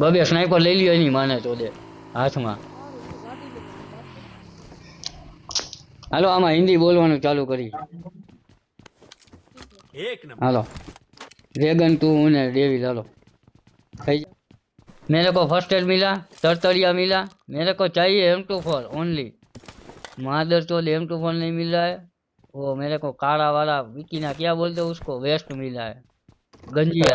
બબે સ્નાઈપર લઈ લ્યો એની માને તો દે હાથમાં હાલો આમાં હિન્દી બોલવાનું ચાલુ કરી એક નંબર હાલો रेगन तू उन्हें देवी लालो થઈ જા. मेरे को फर्स्ट एड मिला तरतरिया मिला मेरे को चाहिए एम टू फोर ओनली मादर चौध एम टू फोर नहीं मिल रहा है वो मेरे को काला वाला विकी ना क्या बोलते हैं उसको वेस्ट मिला है गंजिया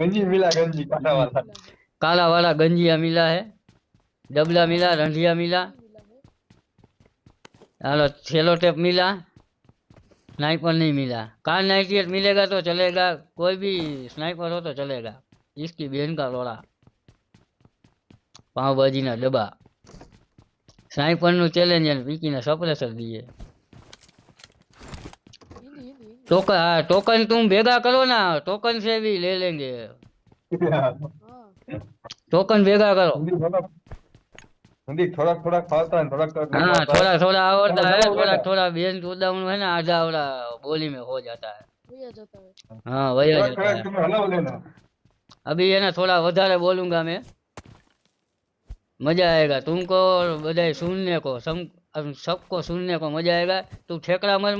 गंजी मिला गंजी काटा वाला काला वाला गंजिया मिला है डबला मिला रंधिया मिला हेलो सेलो टेप मिला स्नाइपर नहीं मिला कार नाइटी एट मिलेगा तो चलेगा कोई भी स्नाइपर हो तो चलेगा इसकी बहन का लोड़ा पाव भाजी ना डब्बा स्नाइपर નું ચેલેન્જ અને વિકીને સપ્રેસર દીએ टोकन हाँ टोकन तुम भेगा करो ना टोकन से भी ले लेंगे टोकन भेगा करो हिंदी थोड़ा हिंदी थोड़ा थोड़ा फालता है थोड़ा थोड़ा हाँ थोड़ा थोड़ा आवड़ता है बताओ थोड़ा बेटा। थोड़ा बेन चौदह है ना आधा आवड़ा बोली में हो जाता है हाँ वही थोड़ा जाता थोड़ा है तुम्हें हलाओ लेना अभी है ना थोड़ा વધારે बोलूंगा मैं मजा आएगा तुमको और बधाई सुनने को सम अब सबको सुनने को मजा आएगा तू ठेकड़ा मर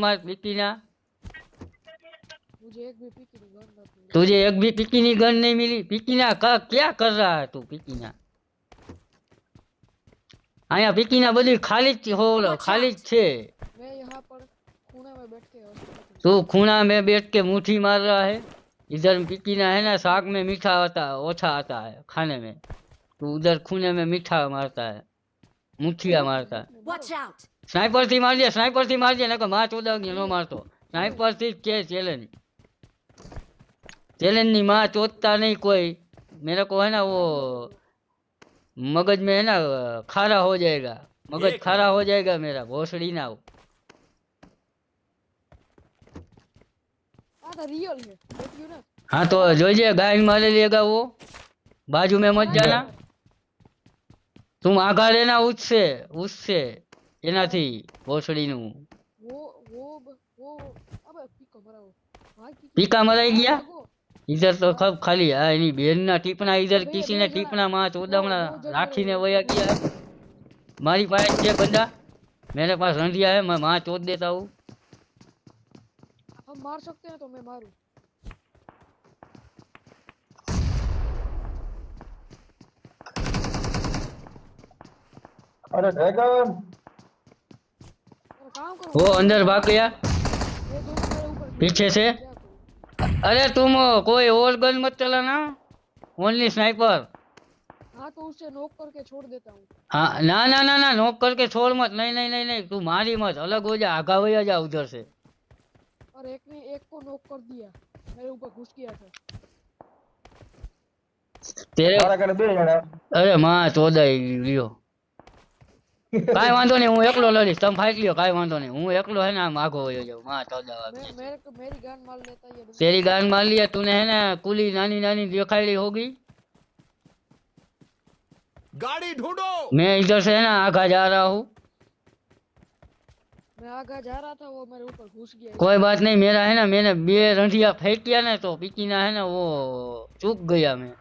मार पिकी ना तुझे एक भी पिकीनी गन नहीं मिली पिकीना का क्या कर रहा है तू पिकीना અહીંયા पिकीना બધી ખાલી જ હો ખાલી જ છે मैं यहाँ पर खूने में बैठ के और- तू खूना में बैठ के मुट्ठी मार रहा है इधर पिकीना है ना साग में मीठा आता ओछा आता है खाने में तू उधर खूने में मीठा मारता है मुठिया मारता है Watch out! स्नाइपर थी मार दिया स्नाइपर थी मार दिया ना माँ चौदह की नो मारतो स्नाइपर थी के चैलेंज चैलेंज नहीं माँ चोदता नहीं कोई मेरे को है ना वो मगज में है ना खारा हो जाएगा मगज एक खारा हो जाएगा मेरा भोसड़ी ना हो हाँ तो रियल है देखियो ना हाँ तो જોઈજે ગાય मार लेगा वो बाजू में मत जाना तुम आगा लेना उससे उससे એનાથી ભોસડીનું वो वो वो अबे पीको मराओ भाई की પીકા મરાઈ ગયા भागो। इधर तो खब खाली है बेन ना टीपना इधर किसी ने टीपना ટીપણા માં राखी ने વયા किया मारी પાસે છે बंदा मेरे पास रंडिया है मैं वहाँ चोद देता हूँ हम मार सकते हैं तो मैं मारू अरे ड्रैगन वो अंदर भाग गया पीछे से अरे तुम कोई और गन मत चलाना ओनली स्नाइपर हाँ तो उसे नॉक करके छोड़ देता हूँ हाँ ना ना ना ना नॉक करके छोड़ मत नहीं नहीं नहीं नहीं तू मारी मत अलग हो जा आगा हो जा उधर से और एक ने एक को नॉक कर दिया मेरे ऊपर घुस गया था तेरे अरे माँ चौदह लियो કાંઈ વાંધો નહીં હું એકલો લડીશ તમે ફાઈટ લ્યો કાંઈ વાંધો નહીં હું એકલો હે ને આમ આગો વયો જાઉં માં ચોદાવા मैं मेरे को मेरी गान मार लेता ये बंदा। तेरी गान मार लिया तूने है ना कुली नानी नानी दिखाई होगी गाड़ी ढूंढो मैं इधर से है ना आगा जा रहा हूँ मैं आगा जा रहा था वो मेरे ऊपर घुस गया कोई बात नहीं मेरा है ना मैंने बे रंधिया फेंक किया ना तो पिकीना है ना वो चूक गया मैं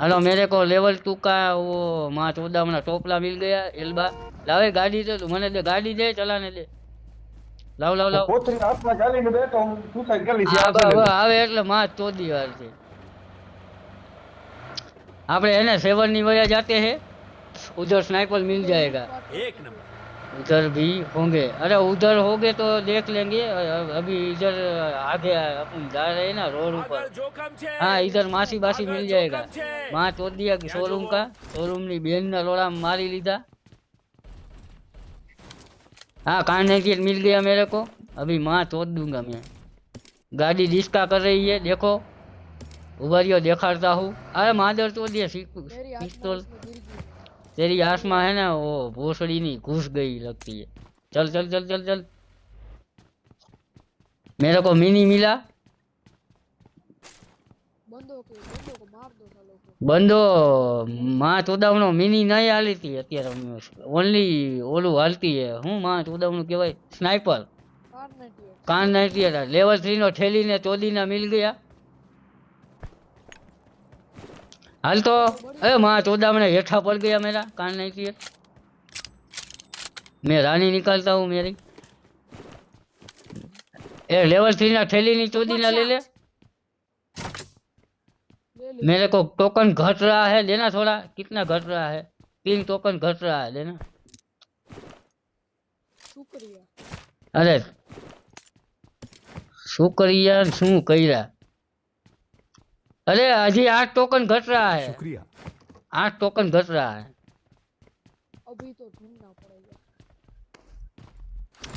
हेलो मेरे को लेवल टू का वो माँ चौदह मना टोपला मिल गया एल्बा लावे गाड़ी दे तू मने दे गाड़ी दे चलाने दे लाव लाव लाव કોથળી હાથમાં ચાલીને બેઠો હું સુસાઈડ કરી લીધી આ આ હવે આવે એટલે માં ચોદી વાર છે આપણે है ना सेवन ની वजह जाते हैं उधर स्नाइपर मिल जाएगा एक नंबर उधर भी होंगे अरे उधर होंगे तो देख लेंगे अ- अभी इधर आगे अपन जा रहे हैं ना रोड આગળ ऊपर જોખમ છે हाँ इधर मासी बासी આગળ मिल जाएगा જોખમ છે. माँ चोद दिया कि ત્યાં शोरूम જોવો. का शोरूम ની બેન ના લોડા मारी लीधा हाँ कान नेटियट मिल गया मेरे को अभी माँ चोद दूंगा मैं गाड़ी डिस्का कर रही है देखो उभरियो दिखाता हूँ अरे मादर चोद दिया मेरी आत्मा पिस्तौल उसमें गिर गई तेरी आस में है ना वो भोसड़ी नहीं घुस गई लगती है चल चल चल चल चल मेरे को मिनी मिला बंदों को बंदों को मार दो सालों को બંધો માં ચોદાવનો મિની નહીં હાલી હતી અત્યારે ઓનલી ઓલું હાલતી હે હું માં ચોદાવનું કહેવાય સ્નાઈપર कार नाइटी है કાન નાઈટી હતા લેવલ થ્રી નો ઠેલીને ચોદીને મિલ ગયા हल तो अरे माँ चौदह मैंने हेठा पड़ गया मेरा कान नहीं किया मैं रानी निकालता हूँ मेरी ए लेवल थ्री ना ठेली नहीं चौदी ना ले ले मेरे को टोकन घट रहा है लेना थोड़ा कितना घट रहा है तीन टोकन घट रहा है लेना अरे शुक्रिया शू कही रहा अरे अजी आठ टोकन घट रहा है शुक्रिया आठ टोकन घट रहा है अभी तो ढूंढना पड़ेगा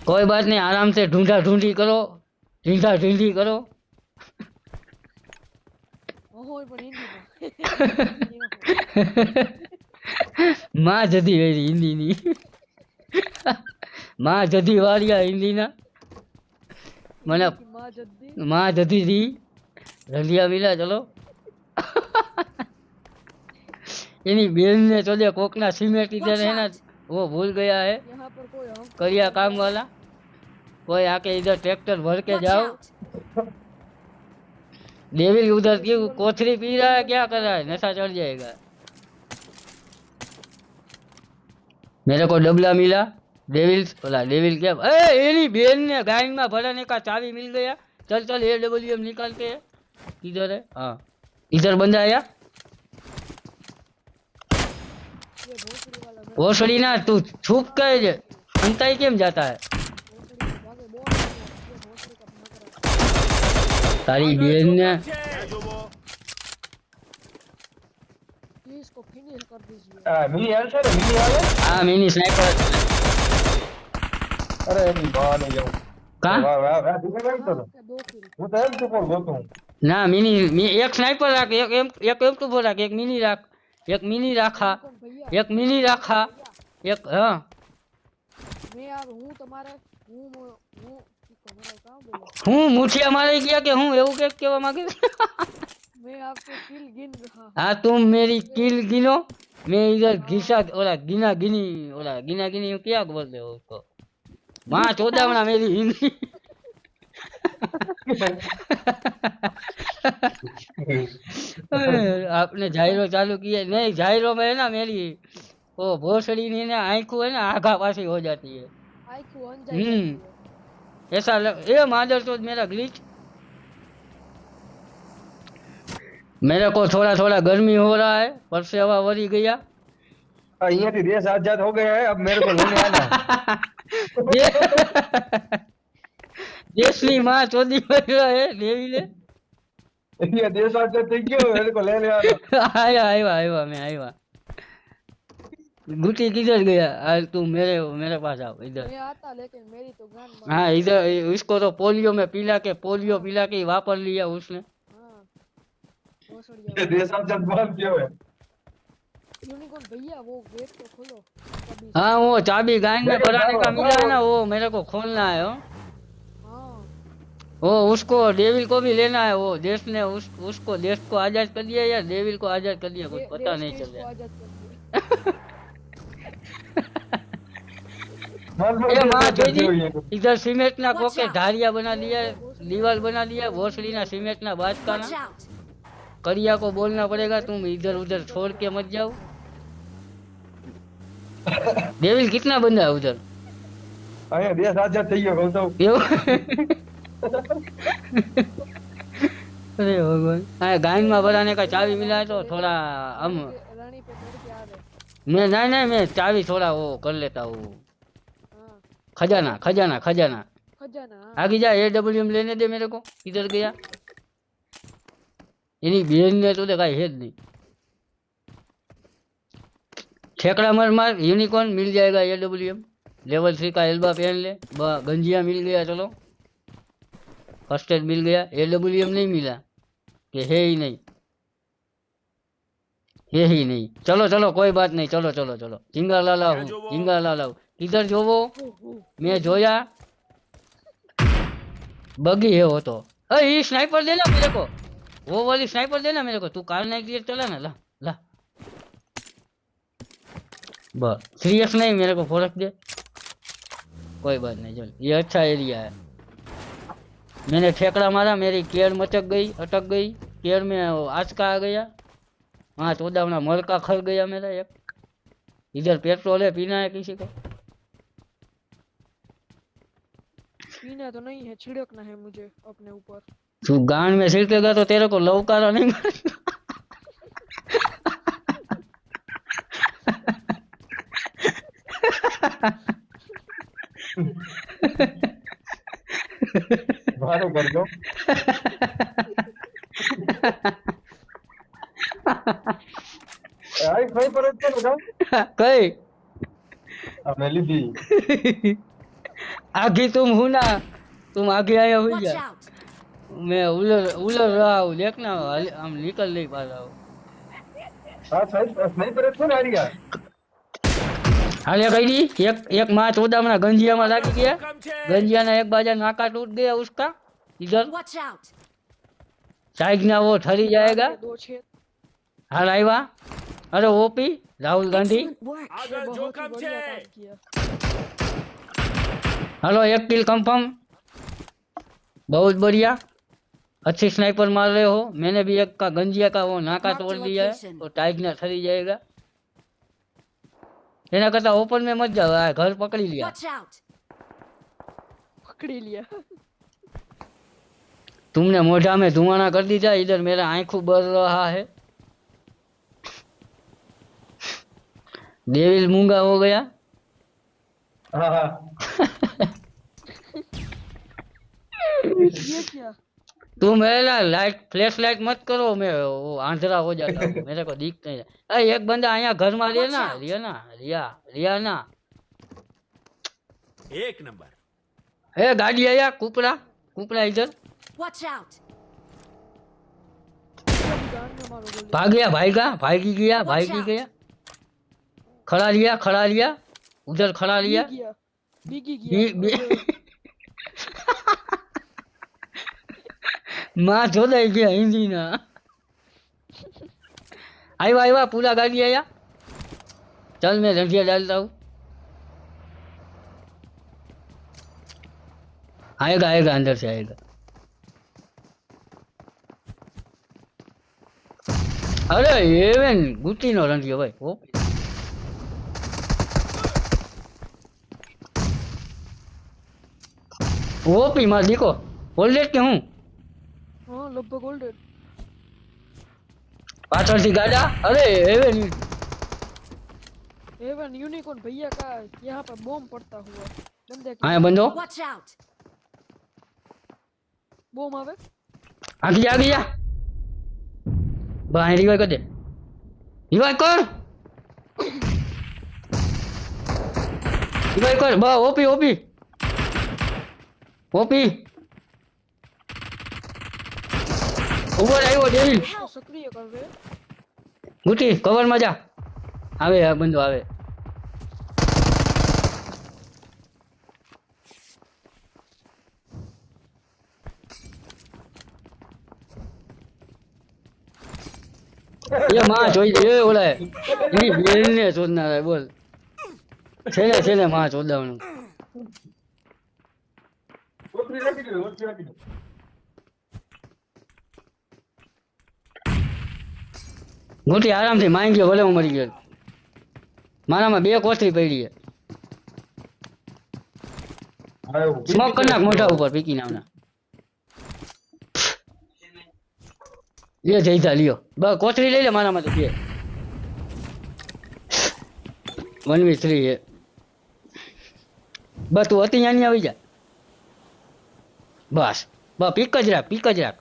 कोई बात नहीं आराम से ढूंढा ढूंढी करो ढींढा ढींढी करो હોય પણ હિન્દીમાં માં જતી રહી હિન્દીની માં જતી વાળ્યા હિન્દીના મને માં જદ્દી माँ जदी थी रंधिया मिला चलो इन्हीं बेन ने चले कोकना सीमेंट इधर है ना वो भूल गया है यहाँ पर कोई हम करिया काम वाला कोई आके इधर ट्रैक्टर भर के जाओ! डेविल उधर क्यों कोथरी पी रहा है क्या कर रहा है नशा चढ़ जाएगा मेरे को डबला मिला डेविल बोला डेविल क्या ए एनी बेन ने गाय में भराने का चाबी मिल गया चल चल ए डब्ल्यू एम निकालते हैं किधर है हाँ इधर बंदा आया ये भोसड़ी वाला मैं भोसड़ी ना तू छुप के अंताई केम जाता है भोसड़ी के भागे बोल रहा हूँ, ये भोसड़ी का भाग रहा तारी बेन ने प्लीज इसको फिनिश कर दीजिए આ મિની હાલશે ને મિની હાલે हाँ मिनी स्नाइपर અરે એની બહાર નહીં જાઉં कहाँ વાહ વાહ વાહ તું કેમ કરતો હતો? क्या दो किल હું તો એમ ચૂપડ ગોતું एक मिनी रखा। एक मिनी रखा। एक हाँ। मैं यार हूँ तुम्हारे हूँ हूँ हूँ मुठिया मारे किया के हूँ? એવું के કેવા માંગે मैं आपको किल गिन रहा हाँ। तुम मेरी किल गिनो। मैं इधर हाँ। घिसा ओला गिना गिनी ओला गिना गिनी क्या बोलते हो उसको? माँ चौदह मेरी हिंदी। आपने जाहिरो चालू किया नहीं जाहिरो में है ना मेरी वो भोसड़ी नहीं ना आँखों है ना आगा पासी हो जाती है आंखू ऑन जाती है ऐसा लग ये मादर तो मेरा ग्लिच मेरे को थोड़ा थोड़ा गर्मी हो रहा है पर से हवा वरी गया ये भी देश आज़ाद हो गया है अब मेरे को लेने आना देश की माँ चौधरी है देवी ने ये थैंक यू मेरे को ले लिया मैं गुटी किधर गया? आज तू मेरे मेरे पास आओ इधर। मैं आता लेकिन मेरी तो गन हाँ इधर तो पोलियो में पिला के पोलियो पिला के वापर लिया उसने। हाँ जब किया है? यूनिकॉर्न भैया वो गेट तो खोलो। हाँ वो चाबी गाइन में पड़ाने का मिला है ना वो मेरे को खोलना है। वो उसको डेविल को भी लेना है वो देश ने उस उसको देश को आज़ाद कर दिया या डेविल को आज़ाद कर दिया कुछ पता नहीं चल रहा इधर सीमेंट ना कोके धारिया बना दिया दीवार बना दिया भोसड़ी ना सीमेंट ना बात करना। करिया को बोलना पड़ेगा तुम इधर उधर छोड़ के मत जाओ। डेविल कितना बंदा है उधर? अरे देश आज़ाद चाहिए बोल दो अरे भगवान हाँ गायन में बनाने का चाबी मिला है तो थोड़ा हम रानी पे चढ़ के आ रहे मैं नहीं नहीं मैं चाबी थोड़ा वो कर लेता हूँ हाँ खजाना खजाना खजाना खजाना हाँ आगे जा ए डब्ल्यू एम लेने दे मेरे को किधर गया એની બેન ને તો કઈ है नहीं ठेकड़ा मर मार यूनिकॉर्न मिल जाएगा A W M level three का एल्बा पहन ले ब- गंजिया मिल गया चलो फ़र्स्ट एड मिल गया ए डब्ल्यू एम नहीं मिला। कि है ही नहीं। है ही नहीं। चलो चलो कोई बात नहीं। चलो चलो चलो। झिंगा लाला हूँ। झिंगा लाला हूँ। किधर जो वो। मैं जोया। बगी है वो तो। अरे ये स्नाइपर देना मेरे को। वो वाली स्नाइपर देना मेरे को। तू कार नाइट गियर चला ना ला ला। बस। थ्री एक्स नहीं मेरे को फोर दे। कोई बात नहीं चल। ये अच्छा एरिया है। मैंने ठेकड़ा मारा मेरी केयर मचक गई अटक गई केयर में आचका आ गया हाँ चौदह मलका खर गया मेरा एक इधर पेट्रोल है पीना है किसी को पीना तो नहीं है छिड़कना है मुझे अपने ऊपर तू गांड में छिड़केगा तो तेरे को लवकारा नहीं मारेगा। मारो कर दो आई भाई पर उतर बताओ कई अमेली दी आगे तुम हो ना तुम आगे आया हो जा मैं उलर उलर रहा हूँ देखना हम निकल नहीं पा रहा हूँ। हाँ सही नहीं पर उतर आ रही हाले कही दी एक एक माँ चौदह में गंजिया में लागी गया गंजिया ने एक बाजा नाका टूट गया उसका इधर! साइड ना वो ठरी जाएगा हाल आईवा अरे ओपी राहुल गांधी हेलो एक किल कंफर्म बहुत बढ़िया अच्छी स्नाइपर मार रहे हो मैंने भी एक का गंजिया का वो नाका तोड़ दिया है location. तो टाइग ना ठरी जाएगा एना करता ओपन में मत जाओ आ, घर पकड़ी लिया Watch out! पकड़ी लिया तुमने मोढ़ा में धुआना कर दीजा इधर मेरा आँखों बढ़ रहा है देविल मूँगा हो गया હા ये क्या तुम मेरा लाइट फ्लैश लाइट मत करो मैं वो आंधरा हो जाता हूँ मेरे को दिख नहीं रहा। अरे एक बंदा यहाँ घर में रिया ना रिया ना रिया रिया ना एक नंबर ए गाड़ी आया कुपड़ा कुपड़ा इधर Watch out! सब जान में मारो गोली भाग गया भागी गया भागी गया खड़ा लिया खड़ा लिया उधर खड़ा लिया भीग गया भीगी बी- गया बी- माँ જોડાઈ ગયા હિન્દીના આવ્યા આવ્યા પૂરા ગાડી આયા चल मैं रंधिया डालता हूँ आएगा आएगा अंदर से आएगा अरे एवन गुटी नो रंधियो भाई ओ ઓપી માં દીકો ઓલ્ડેડ કે હું हाँ હા લગભગ ઓલ્ડેડ પાછળથી ગાડા? અરે હેવન એવેન યુનિકોર્ન ભૈયા કા યહાં પર બોમ્બ પડતા હુआ હા બંદો વોચ આઉટ બોમ્બ આવે? આગે જા આગે જા. ભાઈ રિવાઈવ કર દે. રિવાઈવ કર. રિવાઈવ કર. બા ઓપી ઓપી. ઓપી. ઉપર આવ્યો ડેવિલ સક્રિય કર ગુટી કવરમાં જા. આવે આ બંદો આવે. એ માં જોઈ એ ઓલે એની બેન ને શોધનાર બોલ. છે ને માં શોધાવણું ઓછી રાખી દે ઓછી રાખી દે. મોટી આરામથી માંગી ગયો ભલે હું મરી ગયો મારામાં બે કોથળી પડી છે હા એવું સ્મોક કરી નાખ મોઢા ઉપર પીકી નામના લે જઈતા લ્યો બસ કોથળી લઈ લે મારામાં તો બે વન વી થ્રી છે બસ તું અતિ અહીંયા આવી જા બસ બસ પીક જ રાખ પીક જ રાખ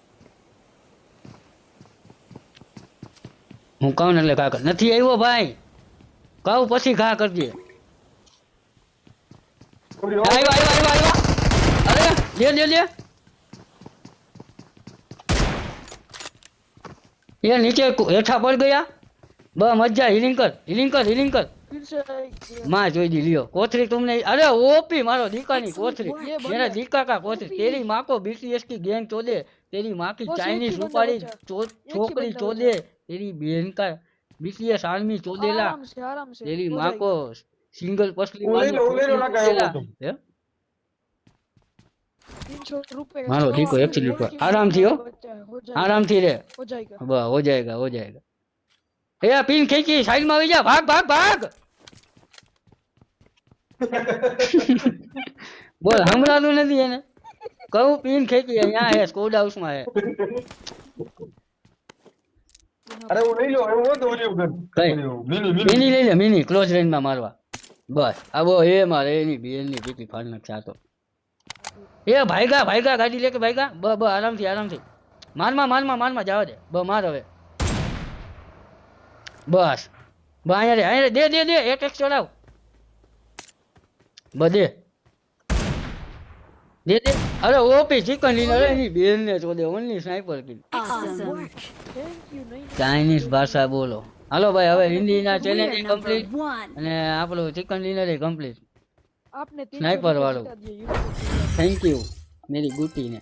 હું કહું ને એટલે ઘા કર નથી આવ્યો ભાઈ કહું પછી ઘા કરજે થોડી આવ્યો આવ્યો આવ્યો આવ્યો અરે લે લે લે એ નીચે કુ- હેઠા પડ ગયા બ મજા હિલિંગ કર હિલિંગ કર હિલિંગ કર फिर से एक- माँ जोई दी लियो कोथरी तुमने अरे ओपी मारो दीका नहीं Excellent कोथरी work. ये मेरा बढ़िया। दीका का कोथरी ओपी। तेरी माँ को बीटीएस की गैंग चोदे तेरी माँ की बस एक ही चाइनीज बंदा सुपारी बचा। चो- ही छोकरी बंदा चोदे तेरी बहन का बीटीएस आर्मी चोदेला आराम से आराम से तेरी हो माँ जाएगा। को सिंगल पसली उलेलो, वाली उलेलो छोकरी लगा है वो चोदेला। तुम। हे? तीन सौ रुपए का मारो सामान देखो, है, एक चिल्ली एक पर। ही आराम बंदा से हो। बचा है, हो जाएगा आराम थी रे हो जाएगा बस हो जाएगा हो जाएगा એ આ પિન ખેંચી સાઈડમાં આવી જા ભાગ ભાગ ભાગ બોલ હમણાં નથી એને કહું પિન ખેંચી અહીંયા હે સ્કોડ હાઉસમાં હે અરે હું લઈ લો એવું હોત ઓલી વખત. કઈ? Mini mini. મિની લઈ લે મિની. ક્લોઝ રેન્જમાં મારવા. બસ. આ બો એ મારે એની બેનની પીપી ફાડ નાખ ચાતો એ ભાઈગા ભાઈગા ગાડી લે ભાઈગા? બ બ આરામથી આરામથી. મારમાં મારમાં મારમાં જવા દે. બ માર હવે. બસ. બ અહીંયા રે અહીંયા દે દે દે. એક એક ચડાવ. બ દે. દે દે. અરે ઓપી ચિકન ડિનર એની બેન ને તો દે ઓનલી સ્નાઈપર કિલ ચાઇનીઝ ભાષા બોલો. હાલો ભાઈ હવે હિન્દી ના ચેલેન્જ કમ્પ્લીટ અને આપણો ચિકન ડિનર એ કમ્પ્લીટ આપને સ્નાઈપર વાળો. થેન્ક યુ મેરી ગુટી ને